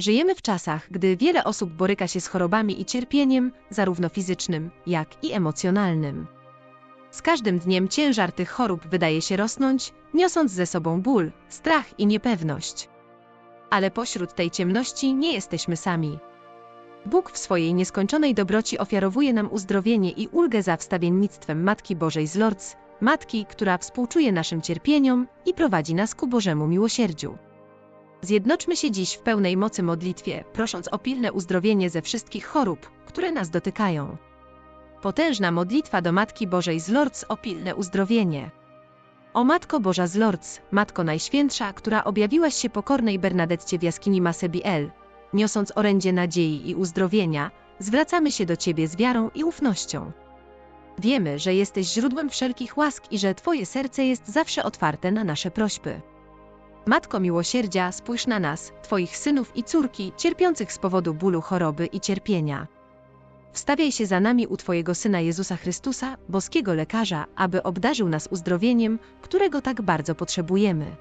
Żyjemy w czasach, gdy wiele osób boryka się z chorobami i cierpieniem, zarówno fizycznym, jak i emocjonalnym. Z każdym dniem ciężar tych chorób wydaje się rosnąć, niosąc ze sobą ból, strach i niepewność. Ale pośród tej ciemności nie jesteśmy sami. Bóg w swojej nieskończonej dobroci ofiarowuje nam uzdrowienie i ulgę za wstawiennictwem Matki Bożej z Lourdes, Matki, która współczuje naszym cierpieniom i prowadzi nas ku Bożemu miłosierdziu. Zjednoczmy się dziś w pełnej mocy modlitwie, prosząc o pilne uzdrowienie ze wszystkich chorób, które nas dotykają. Potężna modlitwa do Matki Bożej z Lourdes o pilne uzdrowienie. O Matko Boża z Lourdes, Matko Najświętsza, która objawiłaś się pokornej Bernadetcie w jaskini Masebiel, niosąc orędzie nadziei i uzdrowienia, zwracamy się do Ciebie z wiarą i ufnością. Wiemy, że jesteś źródłem wszelkich łask i że Twoje serce jest zawsze otwarte na nasze prośby. Matko miłosierdzia, spójrz na nas, Twoich synów i córki, cierpiących z powodu bólu, choroby i cierpienia. Wstawiaj się za nami u Twojego Syna Jezusa Chrystusa, boskiego lekarza, aby obdarzył nas uzdrowieniem, którego tak bardzo potrzebujemy.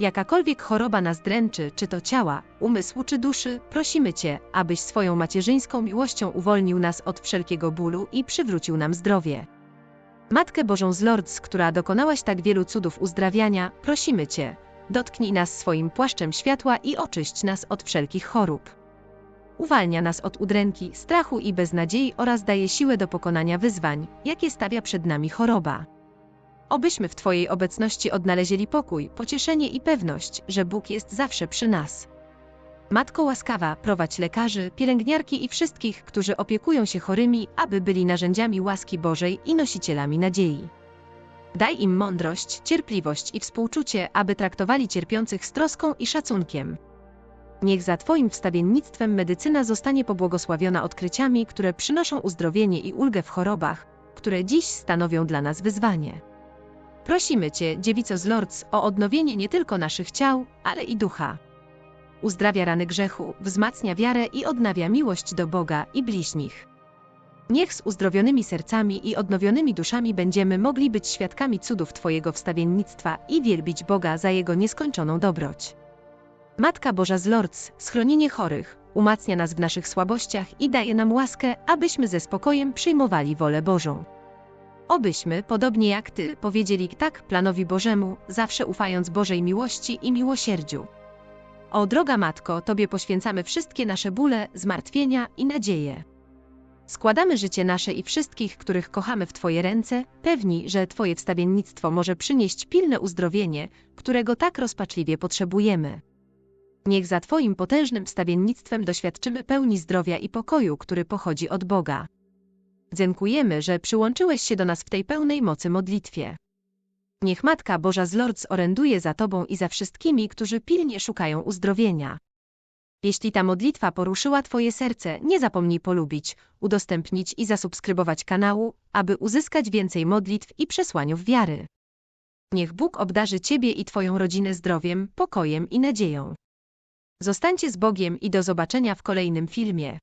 Jakakolwiek choroba nas dręczy, czy to ciała, umysłu czy duszy, prosimy Cię, abyś swoją macierzyńską miłością uwolnił nas od wszelkiego bólu i przywrócił nam zdrowie. Matkę Bożą z Lourdes, która dokonałaś tak wielu cudów uzdrawiania, prosimy Cię, dotknij nas swoim płaszczem światła i oczyść nas od wszelkich chorób. Uwalnia nas od udręki, strachu i beznadziei oraz daje siłę do pokonania wyzwań, jakie stawia przed nami choroba. Obyśmy w Twojej obecności odnaleźli pokój, pocieszenie i pewność, że Bóg jest zawsze przy nas. Matko łaskawa, prowadź lekarzy, pielęgniarki i wszystkich, którzy opiekują się chorymi, aby byli narzędziami łaski Bożej i nosicielami nadziei. Daj im mądrość, cierpliwość i współczucie, aby traktowali cierpiących z troską i szacunkiem. Niech za Twoim wstawiennictwem medycyna zostanie pobłogosławiona odkryciami, które przynoszą uzdrowienie i ulgę w chorobach, które dziś stanowią dla nas wyzwanie. Prosimy Cię, dziewico z Lourdes, o odnowienie nie tylko naszych ciał, ale i ducha. Uzdrawia rany grzechu, wzmacnia wiarę i odnawia miłość do Boga i bliźnich. Niech z uzdrowionymi sercami i odnowionymi duszami będziemy mogli być świadkami cudów Twojego wstawiennictwa i wielbić Boga za Jego nieskończoną dobroć. Matka Boża z Lourdes, schronienie chorych, umacnia nas w naszych słabościach i daje nam łaskę, abyśmy ze spokojem przyjmowali wolę Bożą. Obyśmy, podobnie jak Ty, powiedzieli tak planowi Bożemu, zawsze ufając Bożej miłości i miłosierdziu. O droga Matko, Tobie poświęcamy wszystkie nasze bóle, zmartwienia i nadzieje. Składamy życie nasze i wszystkich, których kochamy w Twoje ręce, pewni, że Twoje wstawiennictwo może przynieść pilne uzdrowienie, którego tak rozpaczliwie potrzebujemy. Niech za Twoim potężnym wstawiennictwem doświadczymy pełni zdrowia i pokoju, który pochodzi od Boga. Dziękujemy, że przyłączyłeś się do nas w tej pełnej mocy modlitwie. Niech Matka Boża z Lourdes oręduje za Tobą i za wszystkimi, którzy pilnie szukają uzdrowienia. Jeśli ta modlitwa poruszyła Twoje serce, nie zapomnij polubić, udostępnić i zasubskrybować kanału, aby uzyskać więcej modlitw i przesłaniów wiary. Niech Bóg obdarzy Ciebie i Twoją rodzinę zdrowiem, pokojem i nadzieją. Zostańcie z Bogiem i do zobaczenia w kolejnym filmie.